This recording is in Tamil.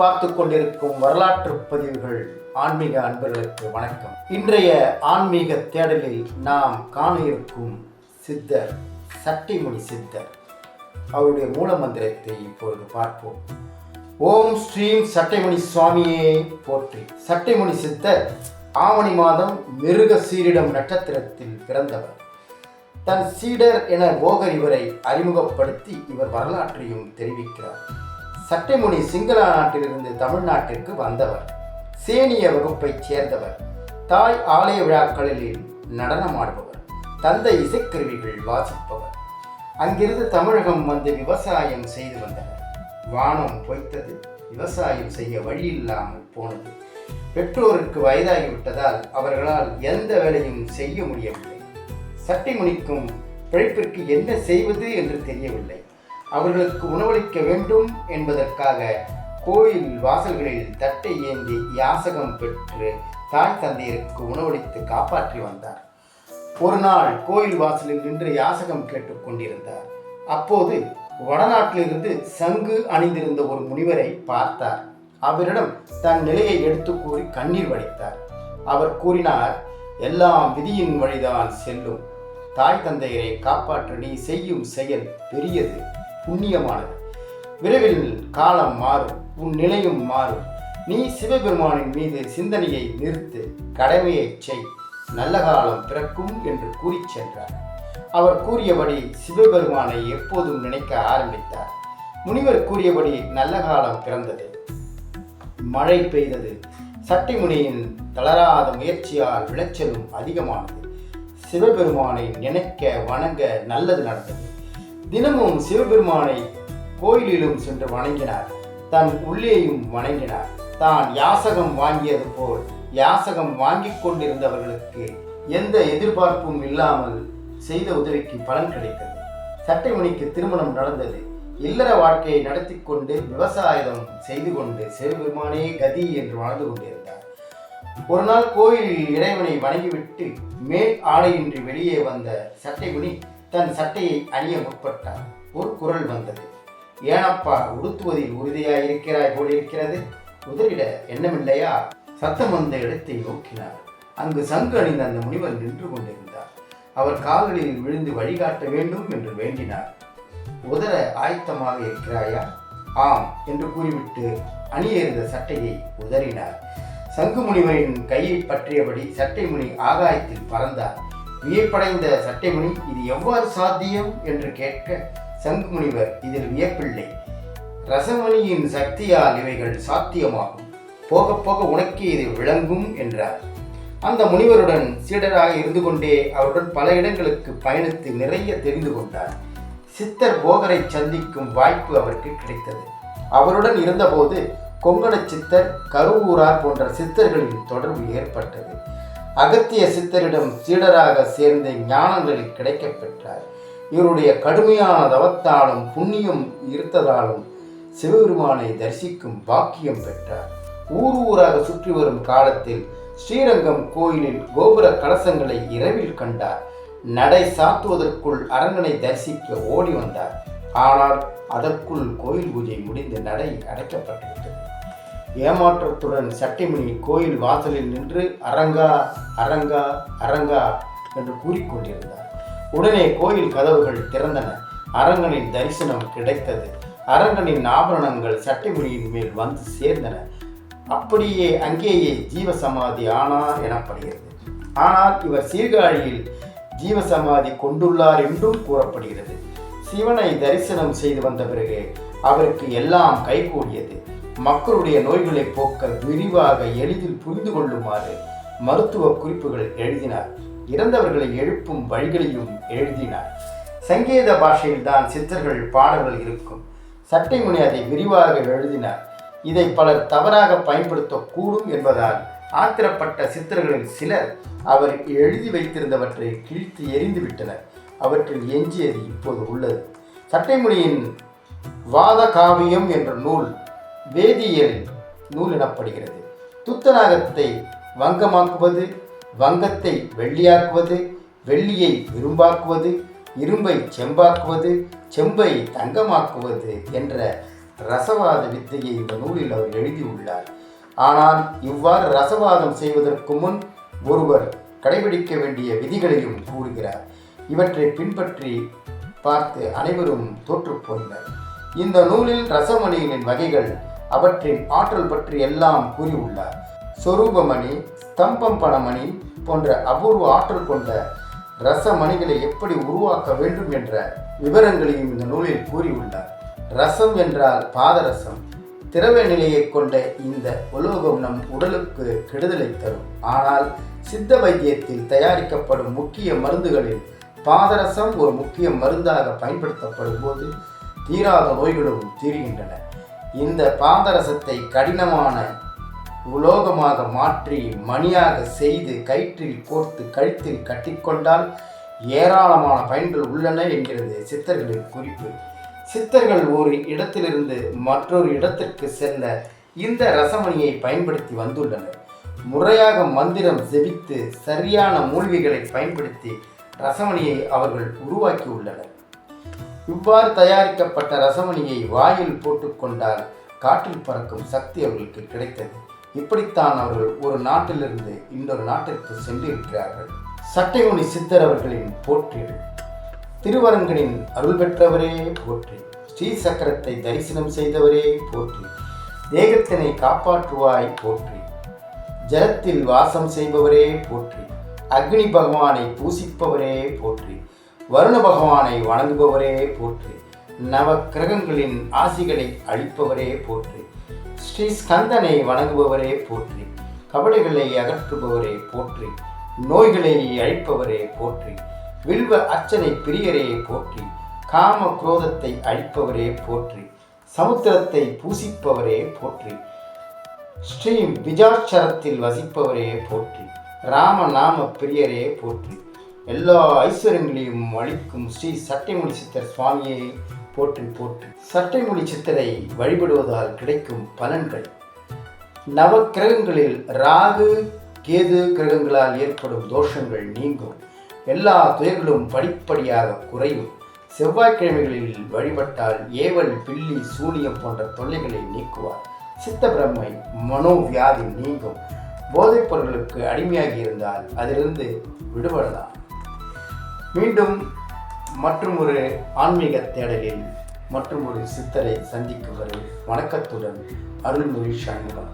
பார்த்து கொண்டிருக்கும் வரலாற்று பதிவுகள் ஆன்மீக அன்பர்களுக்கு வணக்கம். இன்றைய ஆன்மீக தேடலில் நாம் காண இருக்கும் சித்தர் சட்டிமுனி சித்தர். அவருடைய மூல மந்திரத்தை இப்பொழுது பார்ப்போம். ஓம் ஸ்ரீம் சட்டைமணி சுவாமியே போற்றி. சட்டைமணி சித்தர் ஆவணி மாதம் மிருக சீரிடம் நட்சத்திரத்தில் பிறந்தவர். தன் சீடர் என போகர் இவரை அறிமுகப்படுத்தி இவர் வரலாற்றையும் தெரிவிக்கிறார். சட்டைமுனி சிங்கள நாட்டிலிருந்து தமிழ்நாட்டிற்கு வந்தவர். சேனிய வகுப்பைச் சேர்ந்தவர். தாய் ஆலய விழாக்களில் நடனமாடுபவர். தந்தை இசைக்கருவிகள் வாசிப்பவர். அங்கிருந்து தமிழகம் வந்து விவசாயம் செய்து வந்தவர் வானம் பொய்த்தது விவசாயம் செய்ய வழி இல்லாமல் போனது. பெற்றோருக்கு வயதாகிவிட்டதால் அவர்களால் எந்த வேலையும் செய்ய முடியவில்லை. சட்டைமுனிக்கும் பிழைப்பிற்கு என்ன செய்வது என்று தெரியவில்லை. அவர்களுக்கு உணவளிக்க வேண்டும் என்பதற்காக கோயில் வாசல்களில் தட்டை ஏந்தி யாசகம் பெற்று தாய் தந்தையருக்கு உணவளித்து காப்பாற்றி வந்தார். ஒரு நாள் கோயில் வாசலில் நின்று யாசகம் கேட்டுக்கொண்டிருந்தார் அப்போது வடநாட்டிலிருந்து சங்கு அணிந்திருந்த ஒரு முனிவரை பார்த்தார். அவரிடம் தன் நிலையை எடுத்து கூறி கண்ணீர் வடித்தார். அவர் கூறினார் எல்லாம் விதியின் வழிதான் செல்லும். தாய் தந்தையரை காப்பாற்ற. நீ செய்யும் செயல் பெரியது. புண்ணியமானது. விரைவில் காலம் மாறும் உன் நிலையும் மாறும். நீ சிவபெருமானின் மீது சிந்தனையை நிறுத்து கடமையை செய். நல்ல காலம் பிறக்கும் என்று கூறிச் சென்றார். அவர் கூறியபடி சிவபெருமானை எப்போதும் நினைக்க ஆரம்பித்தார். முனிவர் கூறியபடி நல்ல காலம் பிறந்தது. மழை பெய்தது. சட்டிமுனியின் தளராத முயற்சியால் விளைச்சலும் அதிகமானது. சிவபெருமானை நினைக்க வணங்க நல்லது நடந்தது. தினமும் சிவபெருமானை கோயிலிலும் சென்று வணங்கினார். தன் உள்ளேயும் வணங்கினார். தான் யாசகம் வாங்கியது போல் யாசகம் வாங்கிக் கொண்டிருந்தவர்களுக்கு எந்த எதிர்பார்ப்பும் இல்லாமல் செய்த உதவிக்கு பலன் கிடைத்தது. சட்டைமணிக்கு திருமணம் நடந்தது. இல்லற வாழ்க்கையை நடத்தி கொண்டு விவசாயம் செய்து கொண்டு சிவபெருமானே கதி என்று வாழ்ந்து கொண்டிருந்தார். ஒரு நாள் கோயிலில் இறைவனை வணங்கிவிட்டு மேல் ஆடையின்றி வெளியே வந்த சட்டைமுனி தன் சட்டையை அணிய முற்பட்டார் ஒரு குரல் வந்தது. ஏனப்பா உடுத்துவதில் உறுதியாயிருக்கிறாய் போலிருக்கிறது. உதறிட எண்ணமில்லையா? சத்தம் வந்த இடத்தை நோக்கினார். அங்கு சங்கு அணிந்த அந்த முனிவர் நின்று கொண்டிருந்தார். அவர் கால்களில் விழுந்து வழிகாட்ட வேண்டும் என்று வேண்டினார். உதர ஆயத்தமாக இருக்கிறாயா? ஆம் என்று கூறிவிட்டு அணியிருந்த சட்டையை உதறினார். சங்கு முனிவரின் கையை பற்றியபடி சட்டை முனி ஆகாயத்தில் பறந்தார். வியப்படைந்த சட்டைமுனி இது எவ்வாறு சாத்தியம் என்று கேட்க சங்கு முனிவர் இதில் வியப்பில்லை. ரசமணியின் சக்தியால் இவைகள் சாத்தியமாகும். போக போக உனக்கே இது விளங்கும் என்றார். அந்த முனிவருடன் சீடராக இருந்து கொண்டே அவருடன் பல இடங்களுக்கு பயணித்து நிறைய தெரிந்து கொண்டார். சித்தர் போகரை சந்திக்கும் வாய்ப்பு அவருக்கு கிடைத்தது. அவருடன் இருந்தபோது கொங்கண சித்தர் கருவூரார் போன்ற சித்தர்களின் தொடர்பு ஏற்பட்டது. அகத்திய சித்தரிடம் சீடராக சேர்ந்த ஞானங்களில் கிடைக்கப் பெற்றார் இவருடைய கடுமையான தவத்தாலும் புண்ணியம் இருத்ததாலும் சிவபெருமானை தரிசிக்கும் பாக்கியம் பெற்றார். ஊர் ஊராக சுற்றி வரும் காலத்தில் ஸ்ரீரங்கம் கோயிலில் கோபுர கலசங்களை இரவில் கண்டார். நடை சாத்துவதற்குள் அரங்கனை தரிசிக்க ஓடி வந்தார். ஆனால் அதற்குள் கோயில் பூஜை முடிந்து நடை அடைக்கப்பட்டுவிட்டது. ஏமாற்றத்துடன் சட்டைமணி கோயில் வாசலில் நின்று அரங்கா அரங்கா அரங்கா என்று கூறிக்கொண்டிருந்தார். உடனே கோயில் கதவுகள் திறந்தன. அரங்கனின் தரிசனம் கிடைத்தது. அரங்கனின் ஆபரணங்கள் சட்டைமணியின் மேல் வந்து சேர்ந்தன. அப்படியே அங்கேயே ஜீவசமாதி ஆனார் எனப்படுகிறது. ஆனால் இவர் சீர்காழியில் ஜீவசமாதி கொண்டுள்ளார் என்றும் கூறப்படுகிறது. சிவனை தரிசனம் செய்து வந்த பிறகு அவருக்கு எல்லாம் கைகூடியது. மக்களுடைய நோய்களை போக்க விரிவாக எளிதில் புரிந்து கொள்ளுமாறு மருத்துவ குறிப்புகள் எழுதினார். இறந்தவர்களை எழுப்பும் வழிகளையும் எழுதினார். சங்கீத பாஷையில்தான் சித்தர்கள் பாடல்கள் இருக்கும். சட்டைமுனி அதை விரிவாக எழுதினார். இதை பலர் தவறாக பயன்படுத்தக்கூடும் என்பதால் ஆத்திரப்பட்ட சித்தர்களில் சிலர் அவர் எழுதி வைத்திருந்தவற்றை கிழித்து எரிந்துவிட்டனர் அவற்றில் எஞ்சியது இப்போது உள்ளது. சட்டைமுனியின் வாத காவியம் என்ற நூல் வேதியியல் நூல் எனப்படுகிறது துத்தநாகத்தை வங்கமாக்குவது வங்கத்தை வெள்ளியாக்குவது வெள்ளியை இரும்பாக்குவது இரும்பை செம்பாக்குவது செம்பை தங்கமாக்குவது என்ற ரசவாத வித்தையை இந்த நூலில் அவர் எழுதியுள்ளார். ஆனால் இவ்வாறு ரசவாதம் செய்வதற்கு முன் ஒருவர் கடைபிடிக்க வேண்டிய விதிகளையும் கூறுகிறார். இவற்றை பின்பற்றி பார்த்து அனைவரும் தோற்றுப் போயினர் இந்த நூலில் ரசமணிகளின் வகைகள் அவற்றின் ஆற்றல் பற்றி எல்லாம் கூறியுள்ளார். சொரூபமணி ஸ்தம்பம் பணமணி போன்ற அபூர்வ ஆற்றல் கொண்ட ரசமணிகளை எப்படி உருவாக்க வேண்டும் என்ற விவரங்களையும் இந்த நூலில் கூறியுள்ளார். ரசம் என்றால் பாதரசம். திரவ நிலையை கொண்ட இந்த உலோகம் நம் உடலுக்கு கெடுதலை தரும். ஆனால் சித்த வைத்தியத்தில் தயாரிக்கப்படும் முக்கிய மருந்துகளில் பாதரசம் ஒரு முக்கிய மருந்தாக பயன்படுத்தப்படும் போது தீராத நோய்களும் தீர்கின்றன. இந்த பாதரசத்தை கடினமான உலோகமாக மாற்றி மணியாக செய்து கயிற்றில் கோர்த்து கழுத்தில் கட்டிக்கொண்டால் ஏராளமான பயன்கள் உள்ளன என்கிறது சித்தர்களின் குறிப்பு. சித்தர்கள் ஒரு இடத்திலிருந்து மற்றொரு இடத்திற்கு செல்ல இந்த ரசமணியை பயன்படுத்தி வந்துள்ளனர். முறையாக மந்திரம் ஜெபித்து சரியான மூலிகைகளை பயன்படுத்தி ரசமணியை அவர்கள் உருவாக்கியுள்ளனர். இவ்வாறு தயாரிக்கப்பட்ட ரசமணியை வாயில் போட்டுக்கொண்டால் காற்றில் பறக்கும் சக்தி அவர்களுக்கு கிடைத்தது. இப்படித்தான் அவர்கள் ஒரு நாட்டிலிருந்து இன்னொரு நாட்டிற்கு சென்றிருக்கிறார்கள். சட்டைமுனி சித்தர் அவர்களின் போற்றீடு திருவரங்கனின் அருள் பெற்றவரே போற்றி. ஸ்ரீ சக்கரத்தை தரிசனம் செய்தவரே போற்றி. தேகத்தினை காப்பாற்றுவாய் போற்றி. ஜலத்தில் வாசம் செய்பவரே போற்றி. அக்னி பகவானை பூசிப்பவரே போற்றி. வருண பகவானை வணங்குபவரே போற்று. நவ கிரகங்களின் ஆசிகளை அழிப்பவரே போற்று. ஸ்ரீ ஸ்கந்தனை வணங்குபவரே போற்றி. கவலைகளை அகற்றுபவரே போற்றி. நோய்களை அழிப்பவரே போற்றி. வில்வ அர்ச்சனை பிரியரே போற்றி. காம குரோதத்தை அழிப்பவரே போற்றி. சமுத்திரத்தை பூசிப்பவரே போற்றி. ஸ்ரீ விஜாட்சரத்தில் வசிப்பவரே போற்றி. ராம நாம பிரியரே போற்றி. எல்லா ஐஸ்வர்யங்களையும் அளிக்கும் ஸ்ரீ சட்டைமொழி சித்தர் சுவாமியை போற்றி போற்றி. சட்டைமொழி சித்தரை வழிபடுவதால் கிடைக்கும் பலன்கள். நவ கிரகங்களில் ராகு கேது கிரகங்களால் ஏற்படும் தோஷங்கள் நீங்கும். எல்லா துயர்களும் படிப்படியாக குறையும். செவ்வாய்க்கிழமைகளில் வழிபட்டால் ஏவல் பில்லி சூனியம் போன்ற தொல்லைகளை நீக்குவார். சித்த பிரம்மை மனோவியாதி நீங்கும். போதைப் பொருட்களுக்கு அடிமையாகி இருந்தால் அதிலிருந்து விடுபடலாம். மீண்டும் மற்றும் ஒரு ஆன்மீக தேடலில் மற்றும் ஒரு சித்தரை சந்திக்கும் வரை வணக்கத்துடன் அருள்மொழி சண்முகம்